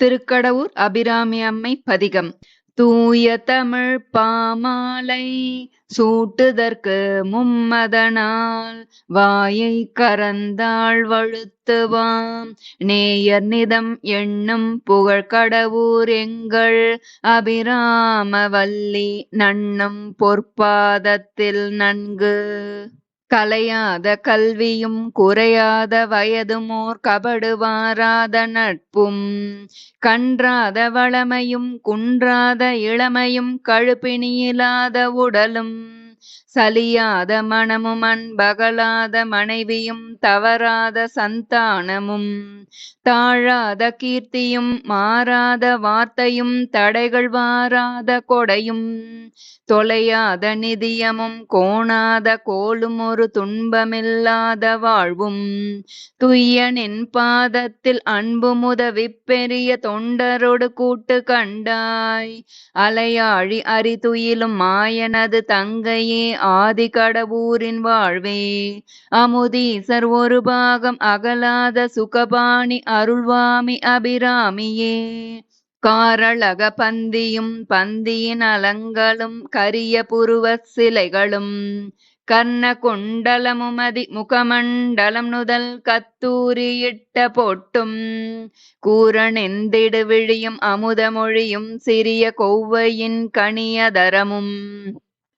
திருக்கடவுர் அபிராமி அம்மை பதிகம். தூய தமிழ் பாமாலை சூட்டுதற்கு மும்மதனால் வாயை கரந்தாள் வழுத்துவாம். நேயர் நிதம் எண்ணும் புகழ்கடவூர் எங்கள் அபிராமவல்லி நண்ணும் பொற்பாதத்தில் நன்கு. கலையாத கல்வியும் குறையாத வயதுமோர் கபடுவாராத நட்பும் கன்றாத வளமையும் குன்றாத இளமையும் கழுப்பினியிலாத உடலும் சலியாத மனமும் அன்பகலாத மனைவியும் தவறாத சந்தானமும் தாழாத கீர்த்தியும் மாறாத வார்த்தையும் தடைகள் வாராத கொடையும் தொலையாத நிதியமும் கோணாத கோலும் ஒரு துன்பமில்லாத வாழ்வும். துய்யனின் பாதத்தில் அன்பு முதவி பெரிய தொண்டரோடு கூட்டு கண்டாய். அலையாழி அரிதுயிலும் மாயனது தங்கையே ஆதி கடவுரின் வாழ்வே. அமுதீசர் ஒரு பாகம் அகலாத சுகபாணி அருள்வாமி அபிராமியே. காரழக பந்தியும் பந்தியின் அலங்களும் கரிய புருவ சிலைகளும் கர்ண குண்டலமுமதி முகமண்டலம் நுதல் கத்தூரியிட்ட பொட்டும் கூரனெந்திடு விழியும் அமுதமொழியும் சிறிய கொவ்வையின் கணியதரமும்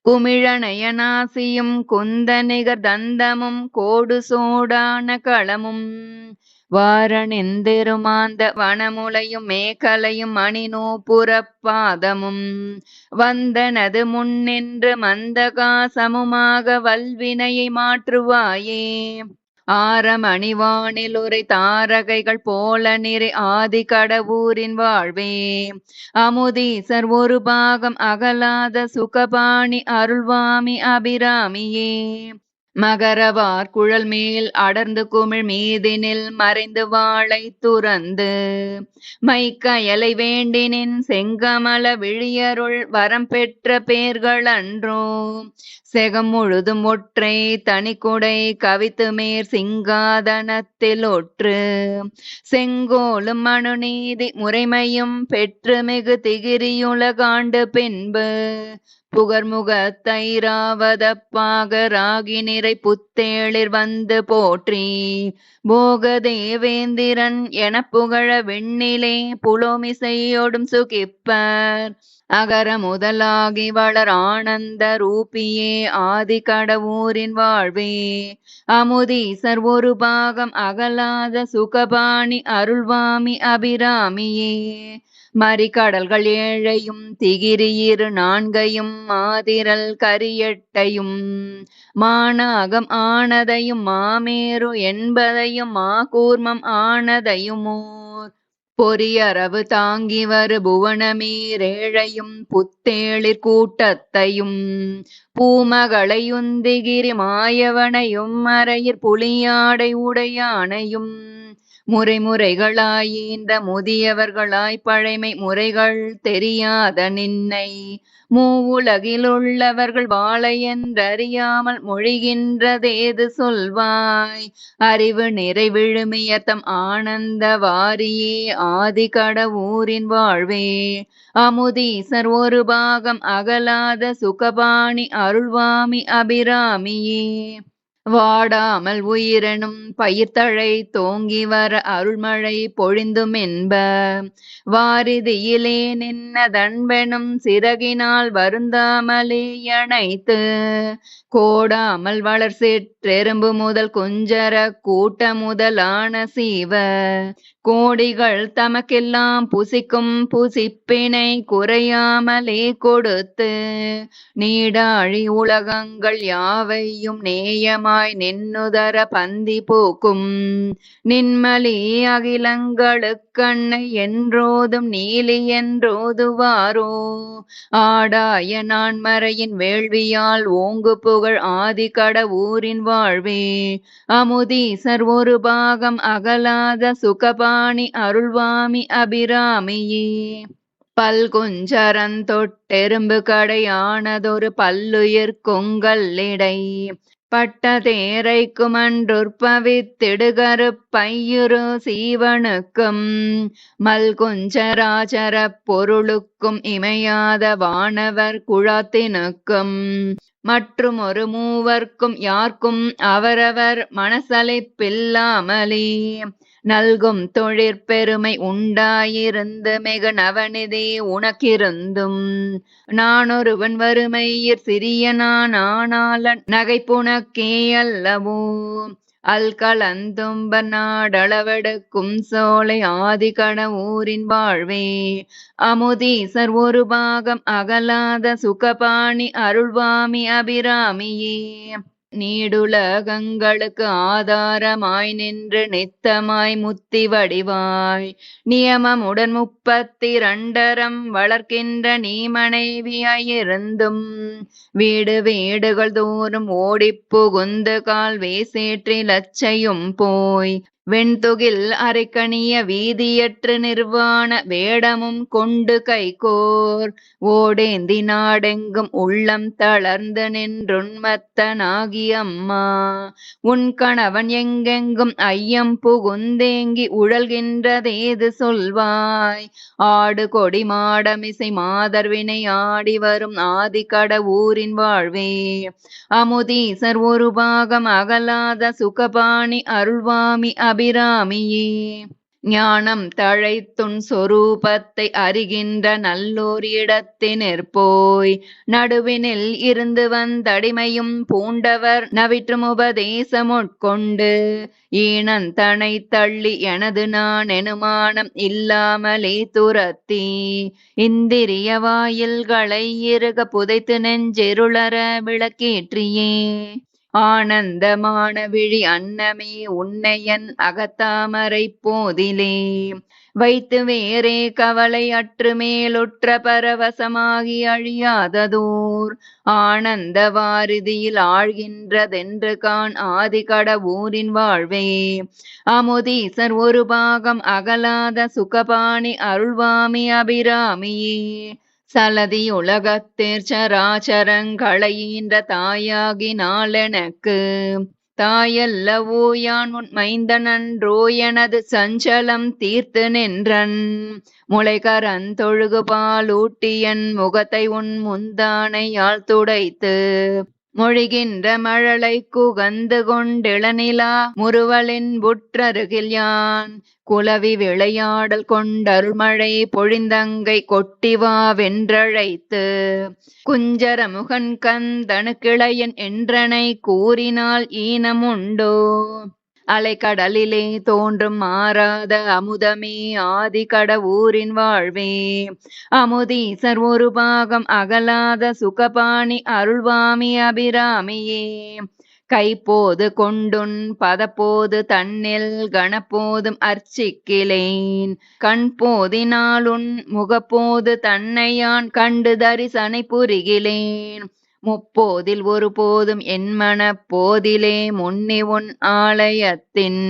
குமிழநயனாசியும் குந்தனிகர் தந்தமும் கோடு சோடான களமும் வாரணெந்தெருமாந்த வனமுலையும் மேகலையும் மணிநூபுறப்பாதமும் வந்தனது முன்னின்று மந்தகாசமுமாக வல்வினையை மாற்றுவாயே. ஆரமணிவானில் உரை தாரகைகள் போல நிறை ஆதி கடவுரின் வாழ்வே. அமுதீசர் ஒரு பாகம் அகலாத சுகபாணி அருள்வாமி அபிராமியே. மகரவார் குழல் மேல் அடர்ந்து குமிழ் மீதினில் மறைந்து வாழை துறந்து மைக்கயலை வேண்டினின் செங்கமல விழியருள் வரம் பெற்ற பேர்கள் அன்றோ செகம் முழுதும் ஒற்றை தனிக்குடை கவித்து மேற் சிங்காதனத்தில் ஒற்று செங்கோலும் மனுநீதி முறைமையும் பெற்று மிகு திகிரியுலகாண்டு பின்பு புகர்முகத்தைராவதப்பாக ராகி நிறை புத்தேளிர் வந்து போற்றி. போகதேவேந்திரன் என புகழ வெண்ணிலே புலோமிசையோடும் சுகிப்பர். அகர முதலாகி வளர் ஆனந்த ரூபியே ஆதி கடவுரின் வாழ்வே. அமுதீசர் ஒரு பாகம் அகலாத சுகபாணி அருள்வாமி அபிராமியே. மறிகடல்கள் ஏழையும் திகிரியிரு நான்கையும் மாதிரல் கரியட்டையும் மானாகம் ஆனதையும் மாமேரு என்பதையும் மாகூர்மம் ஆனதையுமோர். பொரியரவு தாங்கி வரு புவனமீரேழையும் புத்தேளிர் கூட்டத்தையும் பூமகளையுந்திகிரி மாயவனையும் மறையிற் புலியாடை உடையானையும் முறைமுறைகளாயீந்த முதியவர்களாய் பழைமை முறைகள் தெரியாத நின்னை. மூவுலகிலுள்ளவர்கள் வாழை என்றறியாமல் மொழிகின்றதேது சொல்வாய். அறிவு நிறைவிழுமிய தம் ஆனந்த வாரியே ஆதி கடவுரின் வாழ்வே. அமுதீசர் ஒரு பாகம் அகலாத சுகபாணி அருள்வாமி அபிராமியே. வாடாமல் உயிரெனும் பயிர்த்தழை தோங்கி வர அருள்மழை பொழிந்தும் என்ப. வாரிதியிலே நின்ன தன்பெனும் சிறகினால் வருந்தாமலே அணைத்து கோடாமல் வளர் சிற்றெரும்பு முதல் குஞ்சர கூட்ட முதலான சீவ. கோடிகள் தமக்கெல்லாம் புசிக்கும் புசிப்பினை குறையாமலே கொடுத்து நீடாழி உலகங்கள் யாவையும் நேயமாய் நின்னுதர பந்தி போக்கும். நின்மலி அகிலங்களுக்கண்ணை என்றோதும் நீலி என்றோதுவாரோ? ஆடாய நான்மறையின் வேள்வியால் ஓங்கு புகழ் ஆதி கட ஊரின் வாழ்வே. அமுதீசர் ஒரு பாகம் அகலாத பாணி அருள்வாமி அபிராமியே. பல்குஞ்சரந்தொட்டெரும்பு கடையானதொரு பல்லுயிர் கொங்கல்லிடை பட்டதேரைக்குமன்றுற்பவித்திடுகருப்பையுறு சீவனுக்கும். மல்குஞ்சராச்சரப் பொருளுக்கும் இமையாத வானவர் குழாத்தினுக்கும். மற்றும் ஒரு மூவர்க்கும் யார்க்கும் அவரவர் மனசலிப்பில்லாமலே. நல்கும் தொழிற்பெருமை உண்டாயிருந்து மிக நவநிதி உனக்கிருந்தும் நானொருவன் வறுமையிற் சிறியனான் ஆனாலன் நகைப்புனக்கே அல்லவோ? அல்கலந்தும்ப நாடளவெடுக்கும் சோலை ஆதிகட ஊரின் வாழ்வே. அமுதீசர் ஒரு பாகம் அகலாத சுகபாணி அருள்வாமி அபிராமியே. நீடுலகங்களுக்கு ஆதாரமாய் நின்று நித்தமாய் முத்தி வடிவாய். நியமமுடன் முப்பத்திரண்டரம் வளர்க்கின்ற நீ மனைவியாயிருந்தும் வீடு வீடுகள் தோறும் ஓடிப்புகுந்து கால் வேசேற்றி லச்சையும் போய். வெண்தொகில் அரைக்கணிய வீதியற்று நிர்வாண வேடமும் கொண்டு கைகோர். ஓடேந்தி நாடெங்கும் உள்ளம் தளர்ந்து நின்றுண்மத்தனாகிய அம்மா. உன் கணவன் எங்கெங்கும் ஐயம் புகுந்தேங்கி உழல்கின்றதேது சொல்வாய். ஆடு கொடி மாடமிசை மாதர்வினை ஆடி வரும் ஆதிக்கட ஊரின் வாழ்வே. அமுதீசர் ஒரு பாகம் அகலாத சுகபாணி அருள்வாமி அபிராமியே ஞானம் தழைத்துன் சொரூபத்தை அறிகின்ற நல்லோர் இடத்தினிற் போய் நடுவினில் இருந்து வந்தடிமையும் பூண்டவர் நவிற்றும் உபதேசமுட்கொண்டு ஈனந்தனை தள்ளி எனது நான் எனுமானம் இல்லாமலே துரத்தி இந்திரிய வாயில்களை இறுக புதைத்து நெஞ்செருளர விளக்கேற்றியே. ஆனந்தமான விழி அன்னமே உன்னையன் அகத்தாமரை போதிலே. வைத்து வேறே கவலை அற்று மேலுற்ற பரவசமாகி அழியாததோர். ஆனந்த வாரிதியில் ஆழ்கின்றதென்று கான் ஆதி ஊரின் வாழ்வே. அமுதீசர் ஒரு பாகம் அகலாத சுகபாணி அருள்வாமி அபிராமியே. சலதி உலகத்தேர் சராச்சரங்களையின்ற தாயாகி நாளெனக்கு தாயல்லவோ யான் உன் மைந்தனன்றோ எனது சஞ்சலம் தீர்த்து நின்றன். முளைகரன் தொழுகு பாலூட்டியன் முகத்தை உன் முந்தானையால் துடைத்து மொழிகின்ற மழலை குகந்து கொண்டிளநிலா முறுவலின் புற்றருகில் யான். குலவி விளையாடல் கொண்டருள்மழை பொழிந்தங்கை கொட்டிவா வென்றழைத்து. குஞ்சர முகன் கந்தனு கிளையன் என்றனை கூறினால் ஈனமுண்டோ? அலைக்கடலிலே தோன்றும் மாறாத அமுதமே ஆதி கட ஊரின் வாழ்வே. அமுதீசர் ஒரு பாகம் அகலாத சுகபாணி அருள்வாமி அபிராமியே. கைப்போது கொண்டுன் பதப்போது தன்னில் கணப்போதும் அர்ச்சிக்கிலேன். கண் போதினாலுன் முகப்போது தன்னையான் கண்டு தரிசனை புரிகிலேன். முப்போதில் ஒரு போதும் என் போதிலே முன்னி உன் ஆலயத்தின்.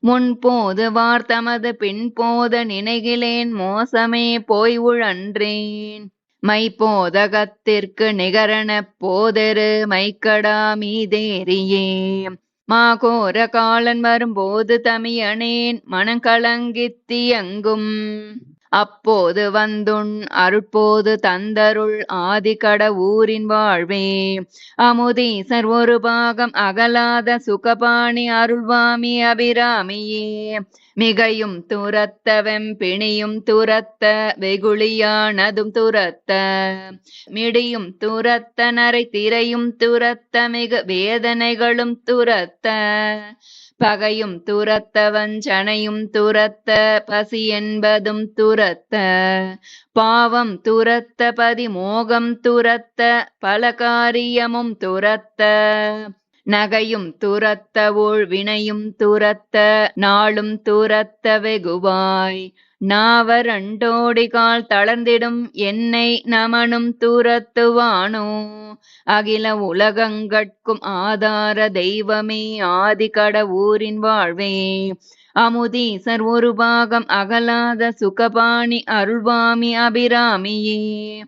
முன்போது வார்த்தமது பின்போத நினைகிலேன் மோசமே போய் உழன்றேன். மைப்போதகத்திற்கு நிகரண போதெரு மைக்கடா மீதேறியே. மாகோர காலன் வரும்போது தமியனேன் மனங்கலங்கித்தியங்கும். அப்போது வந்துண் அருட்போது தந்தருள் ஆதிகட ஊரின் வாழ்வே. அமுதீசர் ஒரு பாகம் அகலாத சுகபாணி அருள்வாமி அபிராமியே. மிகையும் துரத்த வெம்பிணியும் துரத்த வெகுளியானதும் துரத்த. மிடியும் துரத்த நரை திரையும் துரத்த மிக வேதனைகளும் துரத்த. பகையும் துரத்த வஞ்சனையும் துரத்த பசி என்பதும் துரத்த. பாவம் துரத்த பதிமோகம் துரத்த பல காரியமும் துரத்த. நகையும் துரத்த ஊழ் வினையும் துரத்த நாளும் துரத்த வெகுவாய். நாவரண்டோடிகால் தளர்ந்திடும் என்னை நமனும் துரத்துவானோ? அகில உலகங்கட்கும் ஆதார தெய்வமே ஆதிகட ஊரின் வாழ்வே. அமுதீசர் ஒரு பாகம் அகலாத சுகபாணி அருள்வாமி அபிராமியே.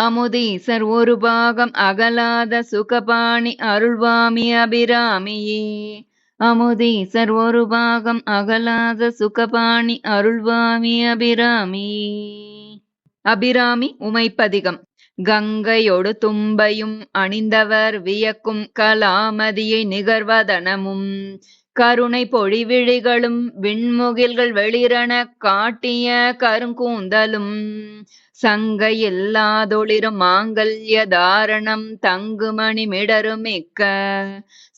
அமுதீசர் ஒரு பாகம் அகலாத சுகபாணி அருள்வாமி அபிராமியே. அமுதீசர் ஒரு பாகம் அகலாத சுகபாணி அருள்வாமி அபிராமியே. அபிராமி உமைப்பதிகம். கங்கையொடு தும்பையும் அணிந்தவர் வியக்கும் கலாமதியை நிகர்வதனமும். கருணை பொழிவிழிகளும் விண்முகில்கள் வெளிரண காட்டிய கருங்கூந்தலும். சங்க இல்லாதொளிரும் மாங்கல்ய தாரணம் தங்குமணி மிடருமிக்க.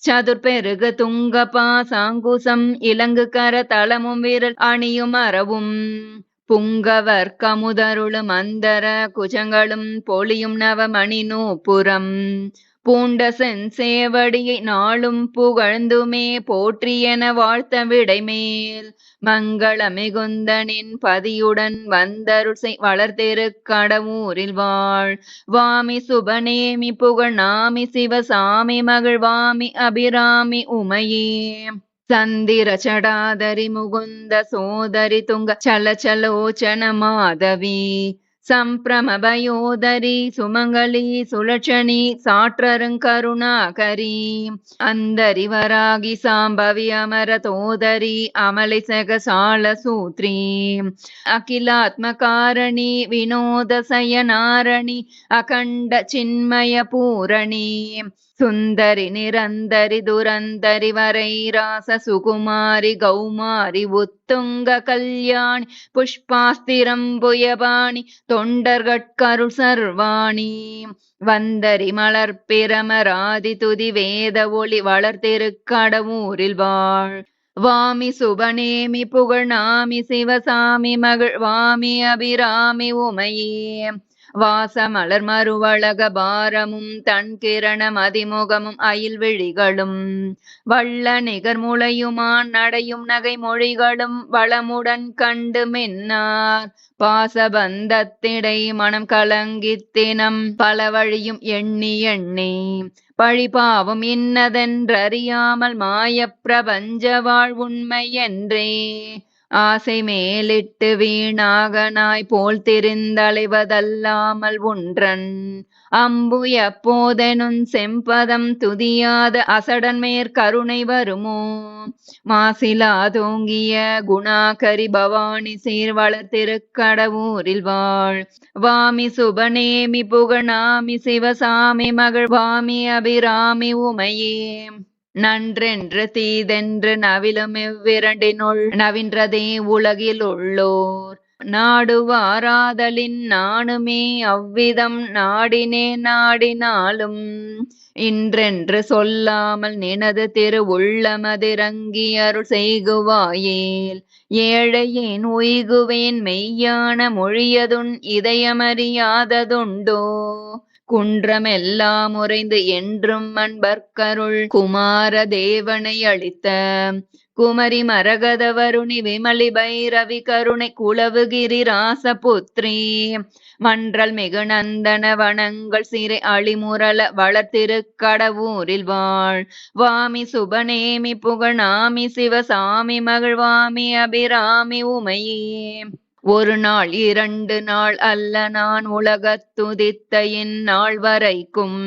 சதுர்பெருகு துங்கப்பா சாங்குசம் இலங்கு கர தளமும் விரல் அணியும் அறவும். புங்கவர் கமுதருளும் அந்தர குஜங்களும் பொலியும் நவமணி நூப்புறம் பூண்ட செஞ்சேவடியை நாளும் புகழ்ந்துமே போற்றியென வாழ்த்த விடைமேல். மங்கள மிகுந்தனின் பதியுடன் வந்தருள் செய் வளர்த்திரு கடவுரில் வாழ். வாமி சுபநேமி புகழ் நாமி சிவசாமி மகள் வாமி அபிராமி உமையே. சந்திர சடாதரி முகுந்த சோதரி துங்க சல சலோச்சன மாதவி. சம்பிரமபயோதரி சுமங்கலி சுலட்சணி சாற்றருங்கருணாகரி அந்தரி வராகி சாம்பவி அமர தோதரி அமலை சகசால சூத்ரி அகிலாத்மகாரணி வினோத சயனாரணி அகண்ட சின்மய பூரணி. சுந்தரி நிரந்தரி துரந்தரி வரை ராச சுகுமாரி கௌமாரி உத்துங்க கல்யாணி புஷ்பாஸ்திரம் புயபாணி தொண்டர்கட்கருள் சர்வாணி. வந்தரி மலர் பிரமராதி துதி வேத ஒளி வளர்த்திருக்கடவூரில் வாழ். வாமி சுபநேமி புகழ் நாமி சிவசாமி மகிழ் வாமி அபிராமி உமையே. வாசமலர் மறுவழக பாரமும் தன் கிரணம் அதிமுகமும் அயில் விழிகளும். வள்ள நிகர் முளையுமான் நடையும் நகை மொழிகளும் வளமுடன் கண்டு மின்னார். பாசபந்தத்திடை மனம் கலங்கித்தினம் பல வழியும் எண்ணி எண்ணி. பழிபாவும் இன்னதென்றறியாமல் மாயப் பிரபஞ்ச வாழ்வுண்மை என்றே. ஆசை மேலிட்டு வீணாக நாய் போல் தெரிந்தலைவதல்லாமல் ஒன்றன் அம்பு எப்போதெனும் செம்பதம் துதியாத அசடன் மேற்கருணை வருமோ? மாசிலா தோங்கிய குணாகரி பவானி சீர் வளர்த்திருக்கடவூரில் வாழ். வாமி சுபநேமி புகணாமி சிவசாமி மகள் வாமி அபிராமி உமையே. நன்றென்று தீதென்று நவிலும் இவ்விரண்டினுள் நவின்றதே உலகில் உள்ளோர். நாடுவாராதலின் நானுமே அவ்விதம் நாடினே நாடினாலும் இன்றென்று சொல்லாமல் நினது திரு உள்ளமதிரங்கி அருள் செய்குவாயேல். ஏழையேன் உய்குவேன் மெய்யான மொழியதுன் இதயமறியாததுண்டோ? குன்றமெல்லாம் உறைந்து என்றும் அன்பர்க்கருள் குமார தேவனை அளித்த குமரி மரகத வருணி விமலி பைரவி கருணை குளவுகிரி ராசபுத்ரி. மன்றல் மிகு நந்தன வனங்கள் சிறை அழிமுரல வளர்த்திருக்கடவூரில் வாழ். வாமி சுபநேமி புகழாமி சிவசாமி மகள் வாமி அபிராமி உமையே. ஒரு நாள் இரண்டு நாள் அல்ல நான் உலகத்துதித்த இந்நாள் வரைக்கும்.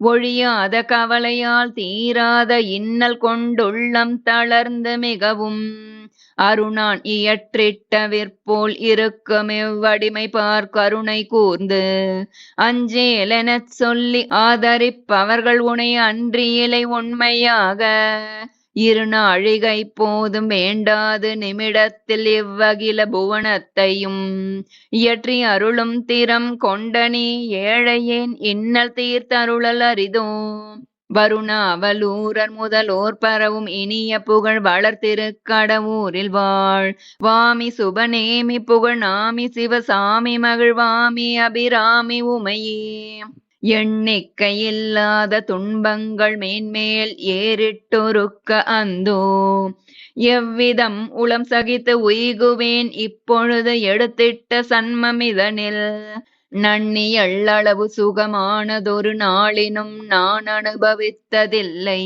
ஒழியாத கவலையால் தீராத இன்னல் கொண்டுள்ளம் தளர்ந்து மிகவும். அருணான் இயற்றிட்ட விற்போல் இருக்கும் இவ்வடிமை பார் கருணை கூர்ந்து. அஞ்சேலெனச் சொல்லி ஆதரிப்பவர்கள் உனை அன்றியிலை உண்மையாக. இருநாழிகை போதும் வேண்டாது நிமிடத்தில் இவ்வகில புவனத்தையும். இயற்றி அருளும் திறம் கொண்டனி ஏழையேன் இன்னல் தீர்த்தருளல் அரிதோ வருணாவலூரர் முதலோர் பரவும் இனிய புகழ் வளர்த்திருக்கடவூரில் வாழ். வாமி சுபநேமி புகழ் நாமி சிவசாமி மகிழ் வாமி அபிராமி உமையே. எண்ணிக்கையில்லாத துன்பங்கள் மேன்மேல் ஏறிட்டொருக்க அந்தோ. எவ்விதம் உளம் சகித்து உய்குவேன் இப்பொழுது எடுத்திட்ட சன்மமிதனில் நன்னி எள்ளளவு சுகமானதொரு நாளினும் நான் அனுபவித்ததில்லை.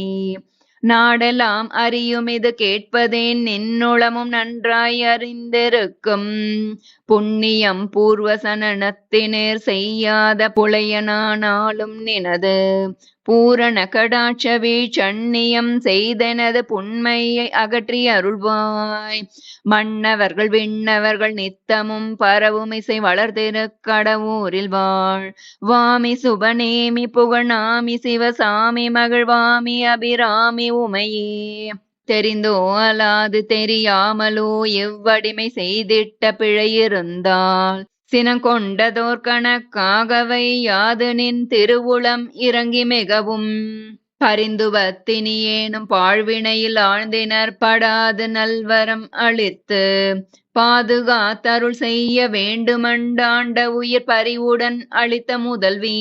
நாடெல்லாம் அறியும் இது கேட்பதேன் நின்னுளமும் நன்றாய் அறிந்திருக்கும். புண்ணியம் பூர்வசனத்தினர் செய்யாத புலையனானாலும் நினது. பூரண கடாட்சவே சண்ணியம் செய்தனது புண்மையை அகற்றி அருள்வாய். மன்னவர்கள் விண்ணவர்கள் நித்தமும் பரவும் இசை வளர்த்திருக்கடவூரில் வாழ். வாமி சுபநேமி புகழாமி சிவசாமி மகிழ்வாமி அபிராமி உமையே. தெரிந்தோ அலாது தெரியாமலோ எவ்வடிமை செய்திட்ட பிழையிருந்தால். சினங்கொண்டதோர் கணக்காகவை யாது நின் திருவுளம் இறங்கி மிகவும் பரிந்துவத்தினியேனும் பாழ்வினையில் ஆழ்ந்தினர் படாது நல்வரம் அளித்து. பாதுகாத்தருள் செய்ய வேண்டுமண்டாண்ட உயிர் பறிவுடன் அளித்த முதல்வி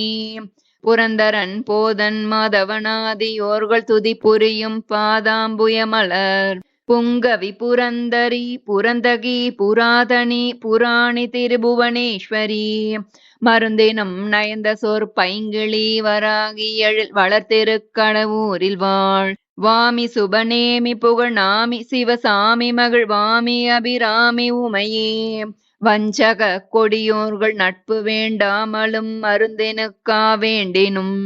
புரந்தரன் போதன் மாதவனாதியோர்கள் துதி புரியும் பாதாம்புயமலர் புங்கவி புரந்தரி புரந்தகி புராதனி புராணி திருபுவனேஸ்வரி. மருந்தினும் நயந்த சொற் பைங்கிளி வராகி எழில் வளர்த்திருக்கடவூரில் வாழ். வாமி சுபநேமி புகழாமி சிவசாமி மகள் வாமி அபிராமி உமையே. வஞ்சக கொடியோர்கள் நட்பு வேண்டாமலும் மருந்தினுக்கா வேண்டினும்.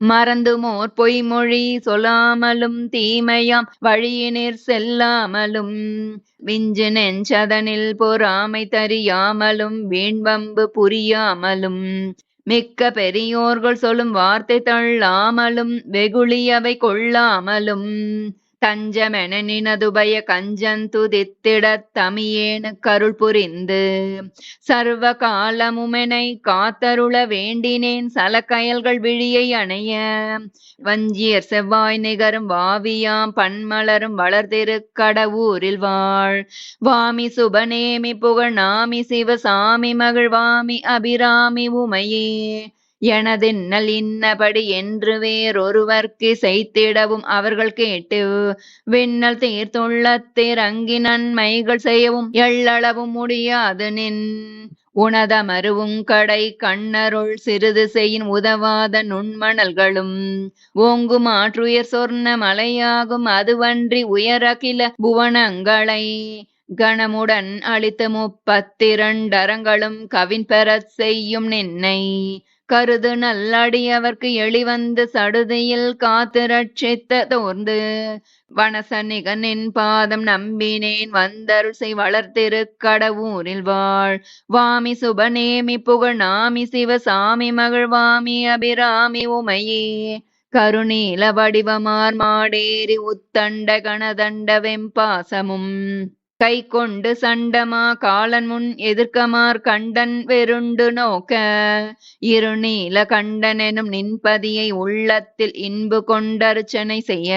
மறந்துமோர் பொய்மொழி சொல்லாமலும் தீமையாம் வழியினிற் செல்லாமலும் விஞ்சு நெஞ்சதனில் பொறாமை தறியாமலும் வீண்வம்பு புரியாமலும் மிக்க பெரியோர்கள் சொல்லும் வார்த்தை தள்ளாமலும் வெகுளியவை கொள்ளாமலும் கஞ்சமென நினதுபய கஞ்சந்துதித்திடத் தமியேனு கருள் புரிந்து. சர்வ காலமுமெனை காத்தருள வேண்டினேன் சலக்கயல்கள் விழியை அணைய. வஞ்சியர் செவ்வாய் நிகரும் வாவியாம் பன்மலரும் வளர்திருக்கடவூரில் வாழ். வாமி சுபநேமி புகழ் நாமி சிவசாமி மகிழ்வாமி அபிராமி உமையே. எனதின்னல் இன்னபடி என்று வேறொருவர்க்கு செய்திடவும் அவர்கள் கேட்டு விண்ணல் தீர்த்துள்ளத்திறங்கி நன்மைகள் செய்யவும் எள்ளளவும் முடியாது நின். உனதமருவும் கடை கண்ணருள் சிறிது செய்யின் உதவாத நுண்மணல்களும் ஓங்கும் ஆற்றுயர் சொர்ண மலையாகும் அதுவன்றி உயரகில புவனங்களை கணமுடன் அளித்த முப்பத்திரண்டரங்களும் கவின் பெறச் செய்யும் நின்னை. கருது நல்லடியவர்க்கு எளிவந்து சடுதியில் காத்து ரட்சித்த தோர்ந்து வனசனிகனின் பாதம் நம்பினேன் வந்தருள் செய் வளர்த்திருக்கடவூரில் வாழ். வாமி சுபநேமி புகழ் நாமி சிவசாமி மகிழ்வாமி அபிராமி உமையே. கருணீல வடிவமார் மாடேறி உத்தண்ட கணதண்ட வெம்பாசமும் கை கொண்டு சண்டமா காலன் முன் எதிர்க்கமார் கண்டன் வெருண்டு நோக்க. இருநீல கண்டனெனும் நின்பதியை உள்ளத்தில் இன்பு கொண்டர்ச்சனை செய்ய.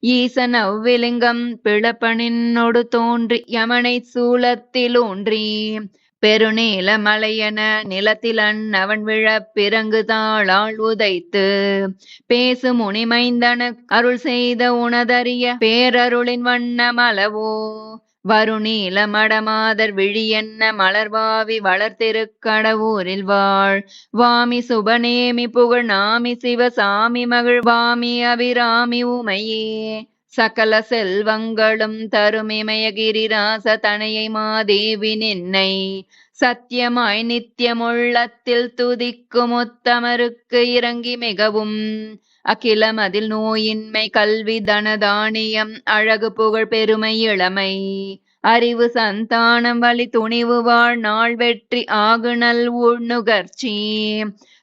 ஈசன் அவ்விலிங்கம் பிளப்பனின்னொடு தோன்றி யமனை சூலத்தில் ஊன்றி. பெருநீல மலையென நிலத்திலன் அவன் விழப் பிறங்கு தாளால் உதைத்து. பேசு முனிமைந்தன அருள் செய்த உணதறிய பேரருளின் வண்ணமளவோ வருநீல மடமாதர் விழியென்ன மலர்வாவி வளர்த்திருக்கடவூரில் வாழ். வாமி சுபநேமி புகழ் நாமி சிவ சிவசாமி மகிழ். வாமி அபிராமி உமையே. சகல செல்வங்களும் தருமிமயகிரிராச தனையை மாதேவி நின்னை. சத்தியமாய் நித்தியமுள்ளத்தில் துதிக்கும் உத்தமருக்கு இறங்கி மிகவும். அகிலமதில் நோயின்மை கல்வி தனதானியம் அழகு புகழ் பெருமை இளமை. அறிவு சந்தானம் வழி துணிவு வாழ் நாள் வெற்றி ஆகுணல் உண்ணுகர்ச்சி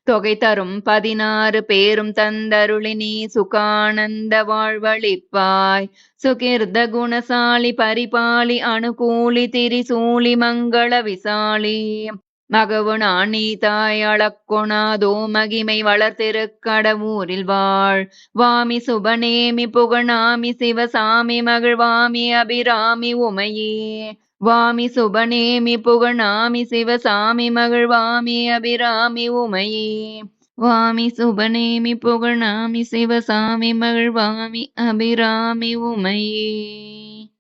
தொகை தரும் பதினாறு பேரும் தந்தருளி நீ சுகானந்த வாழ்வழிப்பாய். சுகிர்த குணசாலி பரிபாலி அனுகூலி திரிசூலி மங்கள விசாலி. மகவுனானி தாய் அளக்கொணாதோ மகிமை வளர்த்திரு கடவுரில் வாழ். வாமி சுபநேமி புகழாமி சிவசாமி மகிழ்வாமி அபிராமி உமையே. வாமி சுபநேமி புகழாமி சிவசாமி மகிழ்வாமி அபிராமி உமையே. வாமி சுபநேமி புகழாமி சிவசாமி மகிழ்வாமி அபிராமி உமையே.